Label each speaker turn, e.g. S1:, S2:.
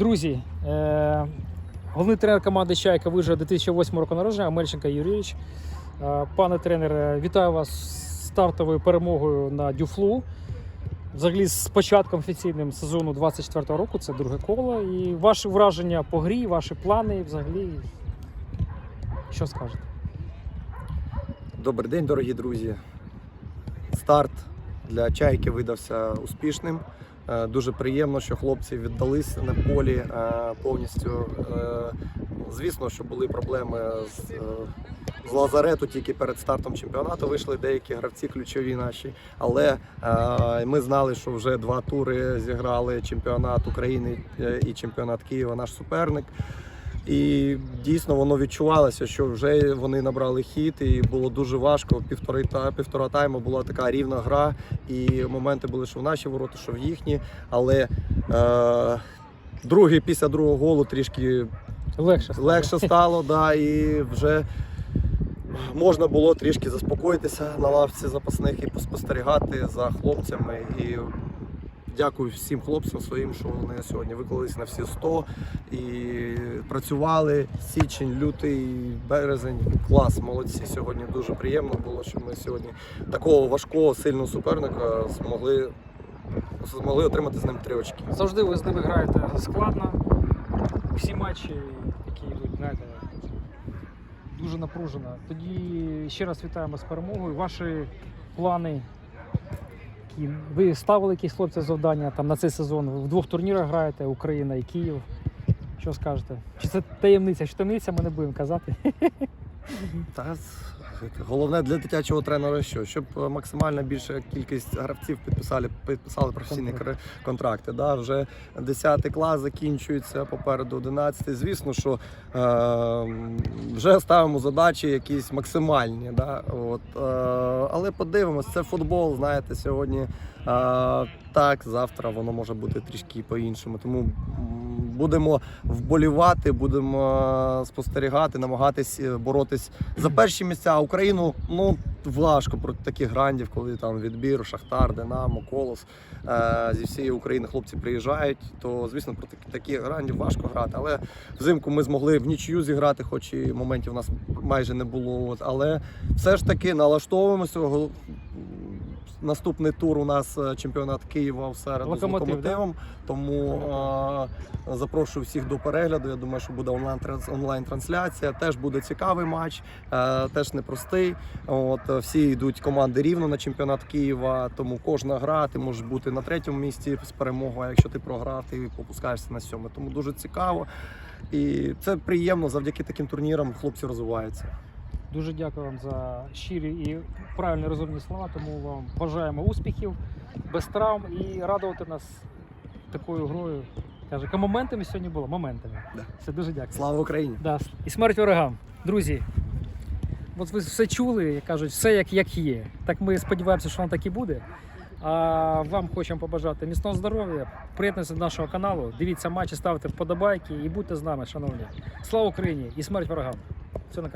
S1: Друзі, е, головний тренер команди Чайка вижив 2008 року народження, Амельченко Юрійович. Е, пане тренере, вітаю вас з стартовою перемогою на Дюфлу. Взагалі з початком офіційним сезону 24 року, це друге коло. І ваші враження по грі, ваші плани взагалі. Що скажете?
S2: Добрий день, дорогі друзі. Старт для чайки видався успішним. Е, Дуже приємно, що хлопці віддались на полі е, повністю. Е, Звісно, що були проблеми з, з лазарету тільки перед стартом чемпіонату. Вийшли деякі гравці ключові наші. Але ми знали, що вже два тури зіграли чемпіонат України і чемпіонат Києва, наш суперник. І дійсно воно відчувалося, що вже вони набрали хід, і було дуже важко. Півтори та півтора тайму була така рівна гра, і моменти були, що в наші ворота, що в їхні. Але е, другий після другого голу трішки
S1: Легше. стало.
S2: легше стало, да, і вже можна було трішки заспокоїтися на лавці запасних і поспостерігати за хлопцями. І дякую всім хлопцям своїм, що вони сьогодні виклались на всі 100 і працювали. Січень, лютий, березень. Клас, молодці. Сьогодні дуже приємно було, що ми сьогодні такого важкого, сильного суперника змогли. Змогли отримати з ним три очки.
S1: Завжди ви з ними граєте складно. Всі матчі, які йдуть, знаєте, дуже напружено. Тоді ще раз вітаємо з перемогою. Ваші плани. Які- Ви ставили якісь хлопці завдання там на цей сезон? В двох турнірах граєте Україна і Київ. Що скажете? Чи це таємниця? Що таємниця ми не будемо казати?
S2: Та головне для дитячого тренера, що щоб е, максимальна більша кількість гравців підписали підписали професійні контракти. Да, вже 10 клас закінчується, попереду 11. Звісно, що е, вже ставимо задачі якісь максимальні. Да, от, е, але подивимось, це футбол. Знаєте, сьогодні е, так, завтра воно може бути трішки по-іншому. Тому будемо вболівати, будемо спостерігати, намагатись е, боротись за перші місця. А Україну ну важко проти таких грандів, коли там відбір, Шахтар, Динамо, Колос е, зі всієї України хлопці приїжджають. То звісно, проти таких грандів важко грати. Але взимку ми змогли в нічию зіграти, хоч і моментів у нас майже не було. Але все ж таки налаштовуємося. Наступний тур у нас е, чемпіонат Києва в середу з
S1: Локомотив,
S2: локомотивом. Тому е, запрошую всіх до перегляду. Я думаю, що буде онлайн онлайн трансляція. Теж буде цікавий матч, е, теж непростий. От е, всі йдуть команди рівно на чемпіонат Києва. Тому кожна гра ти можеш бути на третьому місці з перемогою. А якщо ти програв, ти попускаєшся на сьоме. Тому дуже цікаво. І це приємно завдяки таким турнірам. Хлопці розвиваються.
S1: Дуже дякую вам за щирі і правильні розумні слова. Тому вам бажаємо успіхів, без травм і радувати нас такою грою. Каже, моментами сьогодні було? Моментами.
S2: Да.
S1: Все дуже дякую.
S2: Слава Україні!
S1: Да. І смерть ворогам. Друзі, от ви все чули, як кажуть, все як, як є. Так ми сподіваємося, що воно так і буде. А вам хочемо побажати міцного здоров'я, приєднуйтесь до нашого каналу, дивіться матчі, ставте вподобайки і будьте з нами, шановні. Слава Україні і смерть ворогам! Все на